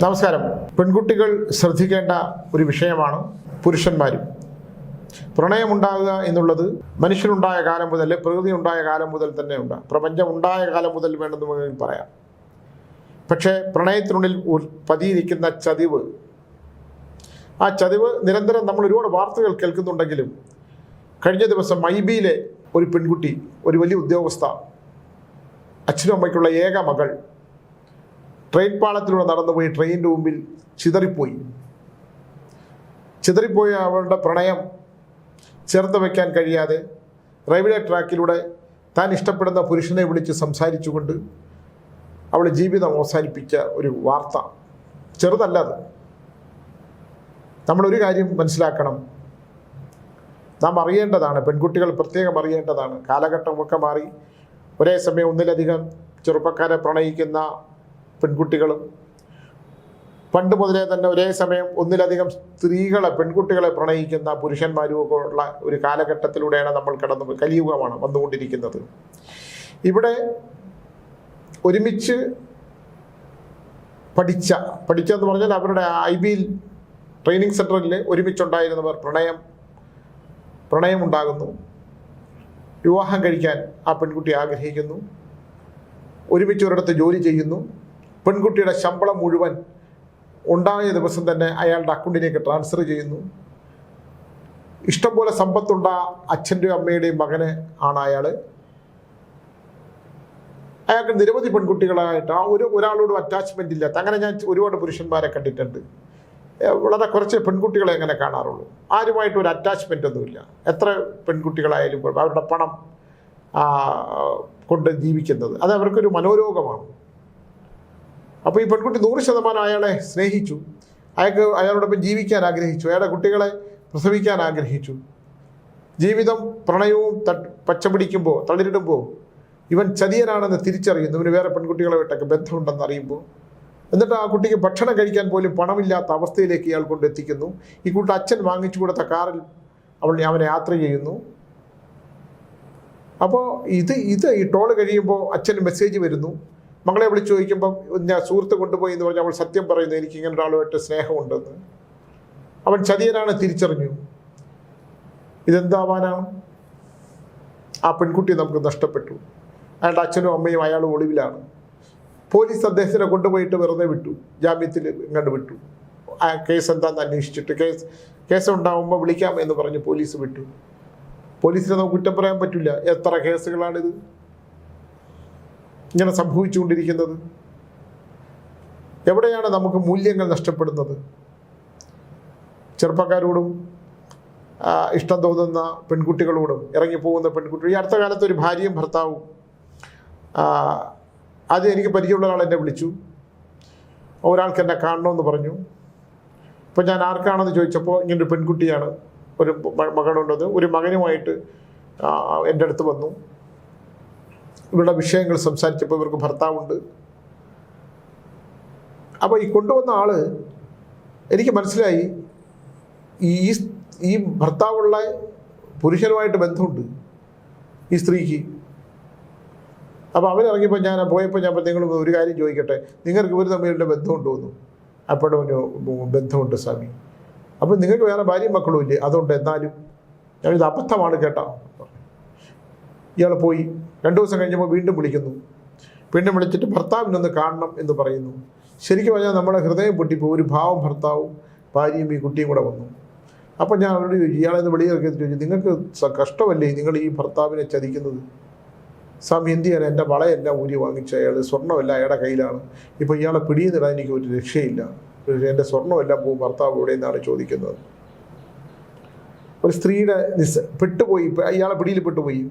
നമസ്കാരം. പെൺകുട്ടികൾ ശ്രദ്ധിക്കേണ്ട ഒരു വിഷയമാണ് പുരുഷന്മാരും. പ്രണയമുണ്ടാകുക എന്നുള്ളത് മനുഷ്യനുണ്ടായ കാലം മുതൽ പ്രകൃതി ഉണ്ടായ കാലം മുതൽ തന്നെ ഉണ്ട് പ്രപഞ്ചം ഉണ്ടായ കാലം മുതൽ വേണമെന്ന് വേണമെങ്കിൽ പറയാം. പക്ഷേ പ്രണയത്തിനുള്ളിൽ പതിയിരിക്കുന്ന ചതിവ്. ആ ചതിവ് നിരന്തരം നമ്മൾ ഒരുപാട് വാർത്തകൾ കേൾക്കുന്നുണ്ടെങ്കിലും കഴിഞ്ഞ ദിവസം മൈബിയിലെ ഒരു പെൺകുട്ടി ഒരു വലിയ ഉദ്യോഗസ്ഥ അച്ഛനും അമ്മയ്ക്കുള്ള ഏക മകൾ ട്രെയിൻ പാളത്തിലൂടെ നടന്നുപോയി ട്രെയിനിന്റെ മുമ്പിൽ ചിതറിപ്പോയി. ചിതറിപ്പോയ അവളുടെ പ്രണയം ചേർത്ത് വയ്ക്കാൻ കഴിയാതെ റെയിൽവേ ട്രാക്കിലൂടെ താൻ ഇഷ്ടപ്പെടുന്ന പുരുഷനെ വിളിച്ച് സംസാരിച്ചുകൊണ്ട് അവൾ ജീവിതം അവസാനിപ്പിച്ച ഒരു വാർത്ത. ചെറുതല്ല അത്. നമ്മളൊരു കാര്യം മനസ്സിലാക്കണം. നാം അറിയേണ്ടതാണ് പെൺകുട്ടികൾ പ്രത്യേകം അറിയേണ്ടതാണ്. കാലഘട്ടമൊക്കെ മാറി ഒരേ സമയം ഒന്നിലധികം ചെറുപ്പക്കാരെ പ്രണയിക്കുന്ന പെൺകുട്ടികളും പണ്ട് മുതലേ തന്നെ ഒരേ സമയം ഒന്നിലധികം സ്ത്രീകളെ പെൺകുട്ടികളെ പ്രണയിക്കുന്ന പുരുഷന്മാരും ഒക്കെ ഉള്ള ഒരു കാലഘട്ടത്തിലൂടെയാണ് നമ്മൾ കടന്നു കലിയുഗമാണ് വന്നുകൊണ്ടിരിക്കുന്നത്. ഇവിടെ ഒരുമിച്ച് പഠിച്ച പഠിച്ചെന്ന് പറഞ്ഞാൽ അവരുടെ ഐ ബിയിൽ ട്രെയിനിങ് സെന്ററിൽ ഒരുമിച്ചുണ്ടായിരുന്നവർ പ്രണയം പ്രണയമുണ്ടാകുന്നു. വിവാഹം കഴിക്കാൻ ആ പെൺകുട്ടി ആഗ്രഹിക്കുന്നു. ഒരുമിച്ച് ഒരിടത്ത് ജോലി ചെയ്യുന്നു. പെൺകുട്ടിയുടെ ശമ്പളം മുഴുവൻ ഉണ്ടായ ദിവസം തന്നെ അയാളുടെ അക്കൗണ്ടിലേക്ക് ട്രാൻസ്ഫർ ചെയ്യുന്നു. ഇഷ്ടംപോലെ സമ്പത്തുണ്ട അച്ഛന്റെയും അമ്മയുടെയും മകന് ആണ് അയാൾ അയാൾക്ക് നിരവധി പെൺകുട്ടികളായിട്ട് ആ ഒരു ഒരാളോടും അറ്റാച്ച്മെന്റ് ഇല്ലാത്ത അങ്ങനെ ഞാൻ ഒരുപാട് പുരുഷന്മാരെ കണ്ടിട്ടുണ്ട്. വളരെ കുറച്ച് പെൺകുട്ടികളെ എങ്ങനെ കാണാറുള്ളൂ. ആരുമായിട്ട് ഒരു അറ്റാച്ച്മെന്റ് ഒന്നുമില്ല എത്ര പെൺകുട്ടികളായാലും അവരുടെ പണം കൊണ്ട് ജീവിക്കുന്നത്. അത് അവർക്കൊരു മനോരോഗമാണ്. അപ്പോൾ ഈ പെൺകുട്ടി നൂറ് ശതമാനം അയാളെ സ്നേഹിച്ചു. അയാൾക്ക് അയാളോടൊപ്പം ജീവിക്കാൻ ആഗ്രഹിച്ചു. അയാളുടെ കുട്ടികളെ പ്രസവിക്കാൻ ആഗ്രഹിച്ചു. ജീവിതം പ്രണയവും തട്ട് പച്ചപിടിക്കുമ്പോൾ തളിരിടുമ്പോൾ ഇവൻ ചതിയനാണെന്ന് തിരിച്ചറിയുന്നു. ഇവന് വേറെ പെൺകുട്ടികളെ പെൺകുട്ടികളുമായിട്ടൊക്കെ ബന്ധമുണ്ടെന്ന് അറിയുമ്പോൾ എന്നിട്ട് ആ കുട്ടിക്ക് ഭക്ഷണം കഴിക്കാൻ പോലും പണമില്ലാത്ത അവസ്ഥയിലേക്ക് ഇയാൾ കൊണ്ടെത്തിക്കുന്നു. ഈ കുട്ടി അച്ഛൻ വാങ്ങിച്ചു കൊടുത്ത കാറിൽ അവൾ അവനെ യാത്ര ചെയ്യുന്നു. അപ്പോൾ ഇത് ഇത് ഈ ടോൾ കഴിയുമ്പോൾ അച്ഛന് മെസ്സേജ് വരുന്നു. മകളെ വിളിച്ച് ചോദിക്കുമ്പം ഞാൻ സുഹൃത്ത് കൊണ്ടുപോയി എന്ന് പറഞ്ഞാൽ അവൾ സത്യം പറയുന്നു എനിക്ക് ഇങ്ങനെ ഒരാളുമായിട്ട് സ്നേഹമുണ്ടെന്ന്. അവൻ ചതിയനാണ് തിരിച്ചറിഞ്ഞു. ഇതെന്താവാനാണ്? ആ പെൺകുട്ടി നമുക്ക് നഷ്ടപ്പെട്ടു. അയാളുടെ അച്ഛനും അമ്മയും അയാൾ ഒളിവിലാണ്. പോലീസ് അദ്ദേഹത്തിനെ കൊണ്ടുപോയിട്ട് വെറുതെ വിട്ടു. ജാമ്യത്തിൽ ഇങ്ങോട്ട് വിട്ടു. ആ കേസ് എന്താണെന്ന് അന്വേഷിച്ചിട്ട് കേസ് കേസ് ഉണ്ടാകുമ്പോൾ വിളിക്കാം എന്ന് പറഞ്ഞ് പോലീസ് വിട്ടു. പോലീസിനെ നമുക്ക് കുറ്റം പറയാൻ പറ്റില്ല. എത്ര കേസുകളാണിത്? ഇങ്ങനെ സംഭവിച്ചുകൊണ്ടിരിക്കുന്നത്? എവിടെയാണ് നമുക്ക് മൂല്യങ്ങൾ നഷ്ടപ്പെടുന്നത്? ചെറുപ്പക്കാരോടും ഇഷ്ടം തോന്നുന്ന പെൺകുട്ടികളോടും ഇറങ്ങിപ്പോകുന്ന പെൺകുട്ടി ഈ അടുത്ത കാലത്ത് ഒരു ഭാര്യയും ഭർത്താവും ആദ്യം എനിക്ക് പരിചയമുള്ള ഒരാൾ എന്നെ വിളിച്ചു. ഒരാൾക്ക് എന്നെ കാണണമെന്ന് പറഞ്ഞു. അപ്പോൾ ഞാൻ ആർക്കാണെന്ന് ചോദിച്ചപ്പോൾ ഇങ്ങനൊരു പെൺകുട്ടിയാണ് ഒരു മകളുണ്ടത് ഒരു മകനുമായിട്ട് എന്റെ അടുത്ത് വന്നു. ഇവരുടെ വിഷയങ്ങൾ സംസാരിച്ചപ്പോൾ ഇവർക്ക് ഭർത്താവുണ്ട്. അപ്പോൾ ഈ കൊണ്ടുവന്ന ആൾ എനിക്ക് മനസ്സിലായി ഈ ഈ ഭർത്താവുള്ള പുരുഷനുമായിട്ട് ബന്ധമുണ്ട് ഈ സ്ത്രീക്ക്. അപ്പോൾ അവരിറങ്ങിയപ്പോൾ ഞാൻ പോയപ്പോൾ ഞാൻ നിങ്ങൾ ഒരു കാര്യം ചോദിക്കട്ടെ നിങ്ങൾക്ക് ഇവർ തമ്മിലുള്ള ബന്ധമുണ്ടോ എന്ന്? അപ്പോഴും ബന്ധമുണ്ട് സ്വാമി. അപ്പോൾ നിങ്ങൾക്ക് വേറെ ഭാര്യയും മക്കളും ഇല്ലേ? അതുകൊണ്ട് എന്നാലും ഞാനിത് അബദ്ധമാണ് കേട്ടോ. ഇയാൾ പോയി. രണ്ടു ദിവസം കഴിഞ്ഞപ്പോൾ വീണ്ടും വിളിക്കുന്നു. വീണ്ടും വിളിച്ചിട്ട് ഭർത്താവിനൊന്ന് കാണണം എന്ന് പറയുന്നു. ശരിക്കും പറഞ്ഞാൽ നമ്മുടെ ഹൃദയം പൊട്ടിപ്പോൾ ഒരു ഭാവം ഭർത്താവും ഭാര്യയും ഈ കുട്ടിയും കൂടെ വന്നു. അപ്പം ഞാൻ അവരോട് ചോദിച്ചു ഇയാളെന്ന് വെളിയിറക്കി ചോദിച്ചു നിങ്ങൾക്ക് കഷ്ടമല്ലേ നിങ്ങൾ ഈ ഭർത്താവിനെ ചതിക്കുന്നത്? സ്വാമി എന്ത് ചെയ്യാൻ എന്റെ വളയെല്ലാം ഊരി വാങ്ങിച്ച അയാൾ സ്വർണമല്ല അയാളുടെ കയ്യിലാണ്. ഇപ്പോൾ ഇയാളെ പിടിയുന്നിടാൻ എനിക്ക് ഒരു രക്ഷയില്ല. എന്റെ സ്വർണമെല്ലാം പോകും ഭർത്താവ് ഇവിടെ നിന്നാണ് ചോദിക്കുന്നത്? ഒരു സ്ത്രീയുടെ നിസ് പെട്ടുപോയി ഇയാളെ പിടിയിൽ പെട്ടുപോയി.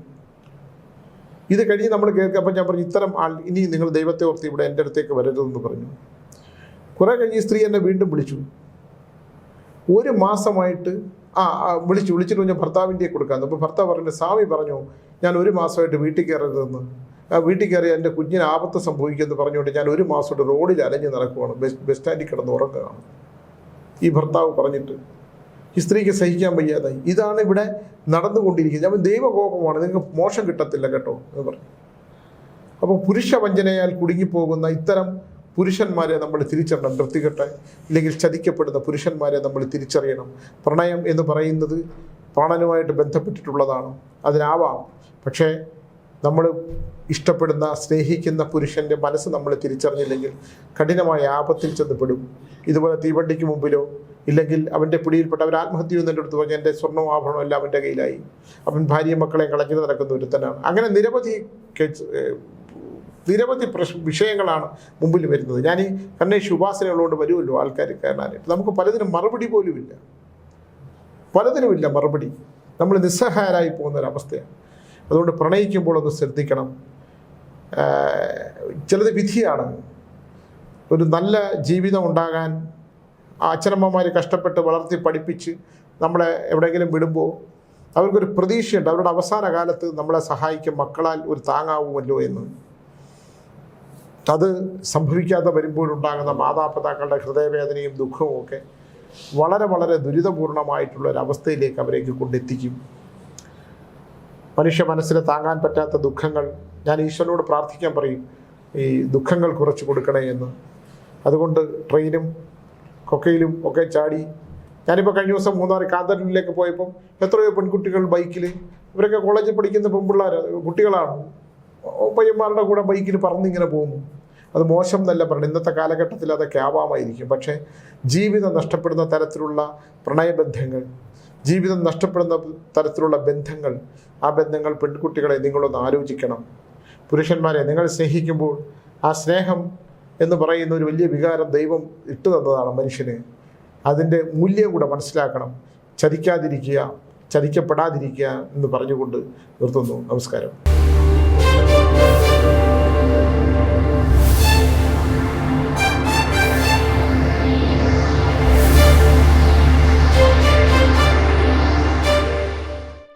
ഇത് കഴിഞ്ഞ് നമ്മൾ കേൾക്കുമ്പോൾ ഞാൻ പറഞ്ഞു ഇത്തരം ആൾ ഇനി നിങ്ങൾ ദൈവത്തെ ഓർത്ത് ഇവിടെ എന്റെ അടുത്തേക്ക് വരരുതെന്ന് പറഞ്ഞു. കുറേ കഴിഞ്ഞ് ഈ സ്ത്രീ എന്നെ വീണ്ടും വിളിച്ചു. ഒരു മാസമായിട്ട് ആ വിളിച്ചു വിളിച്ചിട്ട് ഞാൻ ഭർത്താവിന്റെ കൊടുക്കാമെന്ന്. അപ്പോൾ ഭർത്താവ് പറഞ്ഞു സ്വാമി പറഞ്ഞു ഞാൻ ഒരു മാസമായിട്ട് വീട്ടിൽ കയറരുതെന്ന്. ആ വീട്ടിൽ കയറി എന്റെ കുഞ്ഞിന് ആപത്ത് സംഭവിക്കുമെന്ന് പറഞ്ഞുകൊണ്ട് ഞാൻ ഒരു മാസമായിട്ട് റോഡിൽ അലഞ്ഞ് നടക്കുവാണ് ബസ് ബസ് സ്റ്റാൻഡിൽ കിടന്ന് ഉറങ്ങുകയാണ്. ഈ ഭർത്താവ് പറഞ്ഞിട്ട് ഈ സ്ത്രീക്ക് സഹിക്കാൻ വയ്യാതായി. ഇതാണ് ഇവിടെ നടന്നുകൊണ്ടിരിക്കുന്നത്. അപ്പം ദൈവകോപമാണ്. നിങ്ങൾക്ക് മോശം കിട്ടത്തില്ല കേട്ടോ എന്ന് പറഞ്ഞു. അപ്പോൾ പുരുഷ വഞ്ചനയാൽ കുടുങ്ങിപ്പോകുന്ന ഇത്തരം പുരുഷന്മാരെ നമ്മൾ തിരിച്ചറിയണം. നിർത്തിക്കട്ടെ ഇല്ലെങ്കിൽ ചതിക്കപ്പെടുന്ന പുരുഷന്മാരെ നമ്മൾ തിരിച്ചറിയണം. പ്രണയം എന്ന് പറയുന്നത് പ്രാണനുമായിട്ട് ബന്ധപ്പെട്ടിട്ടുള്ളതാണ്. അതിനാവാം. പക്ഷേ നമ്മൾ ഇഷ്ടപ്പെടുന്ന സ്നേഹിക്കുന്ന പുരുഷന്റെ മനസ്സ് നമ്മൾ തിരിച്ചറിഞ്ഞില്ലെങ്കിൽ കഠിനമായ ആപത്തിൽ ചെന്നപ്പെടും ഇതുപോലെ തീവണ്ടിക്ക് മുമ്പിലോ ഇല്ലെങ്കിൽ അവന്റെ പിടിയിൽപ്പെട്ട അവർ ആത്മഹത്യ ചെയ്യുന്നതിന്റെ അടുത്ത് പറഞ്ഞ് എന്റെ സ്വർണവും ആഭരണം എല്ലാം അവന്റെ കയ്യിലായി. അവൻ ഭാര്യയും മക്കളെയും കളഞ്ഞു നടക്കുന്ന ഒരുത്തനാണ് അങ്ങനെ നിരവധി നിരവധി പ്രശ് വിഷയങ്ങളാണ് മുമ്പിൽ വരുന്നത്. ഞാൻ ഈ കണ്ണേഷ് ഉപാസനയുള്ളതുകൊണ്ട് വരുമല്ലോ ആൾക്കാർ കയറാനായിട്ട്. നമുക്ക് പലതിനും മറുപടി പോലുമില്ല. പലതിനുമില്ല മറുപടി. നമ്മൾ നിസ്സഹായരായി പോകുന്ന ഒരവസ്ഥയാണ് അതുകൊണ്ട് പ്രണയിക്കുമ്പോൾ ഒന്ന് ശ്രദ്ധിക്കണം. ചിലത് വിധിയാണ്. ഒരു നല്ല ജീവിതം ഉണ്ടാകാൻ അച്ഛനമ്മമാർ കഷ്ടപ്പെട്ട് വളർത്തി പഠിപ്പിച്ച് നമ്മളെ എവിടെയെങ്കിലും വിടുമ്പോൾ അവർക്കൊരു പ്രതീക്ഷയുണ്ട്. അവരുടെ അവസാന കാലത്ത് നമ്മളെ സഹായിക്കും. മക്കളാൽ ഒരു താങ്ങാവുമല്ലോ എന്ന്. അത് സംഭവിക്കാതെ വരുമ്പോഴുണ്ടാകുന്ന മാതാപിതാക്കളുടെ ഹൃദയവേദനയും ദുഃഖവും ഒക്കെ വളരെ വളരെ ദുരിതപൂർണമായിട്ടുള്ള ഒരു അവസ്ഥയിലേക്ക് അവരേക്ക് കൊണ്ടെത്തിക്കും. മനുഷ്യ മനസ്സിന് താങ്ങാൻ പറ്റാത്ത ദുഃഖങ്ങൾ ഞാൻ ഈശ്വരനോട് പ്രാർത്ഥിക്കാൻ പറയും. ഈ ദുഃഖങ്ങൾ കുറച്ച് കൊടുക്കണേ എന്ന്. അതുകൊണ്ട് ട്രെയിനും കൊക്കയിലും ഒക്കെ ചാടി. ഞാനിപ്പോൾ കഴിഞ്ഞ ദിവസം മൂന്നാർ കാന്തല്ലൂരിലേക്ക് പോയപ്പം എത്രയോ പെൺകുട്ടികൾ ബൈക്കിൽ ഇവരൊക്കെ കോളേജിൽ പഠിക്കുന്ന പെൺപിള്ളേർ കുട്ടികളാണ്. പയ്യന്മാരുടെ കൂടെ ബൈക്കിൽ പറന്നിങ്ങനെ പോകുന്നു. അത് മോശം എന്നല്ല പറഞ്ഞു ഇന്നത്തെ കാലഘട്ടത്തിൽ അതൊക്കെ ആവാമായിരിക്കും. പക്ഷേ ജീവിതം നഷ്ടപ്പെടുന്ന തരത്തിലുള്ള പ്രണയബന്ധങ്ങൾ ജീവിതം നഷ്ടപ്പെടുന്ന തരത്തിലുള്ള ബന്ധങ്ങൾ ആ ബന്ധങ്ങൾ പെൺകുട്ടികളെ നിങ്ങളൊന്ന് ആലോചിക്കണം. പുരുഷന്മാരെ നിങ്ങൾ സ്നേഹിക്കുമ്പോൾ ആ സ്നേഹം എന്ന് പറയുന്ന ഒരു വലിയ വികാരം ദൈവം ഇട്ടു തന്നതാണ് മനുഷ്യന്. അതിന്റെ മൂല്യം കൂടെ മനസ്സിലാക്കണം. ചതിക്കാതിരിക്കുക ചതിക്കപ്പെടാതിരിക്കുക എന്ന് പറഞ്ഞുകൊണ്ട് നിർത്തുന്നു. നമസ്കാരം.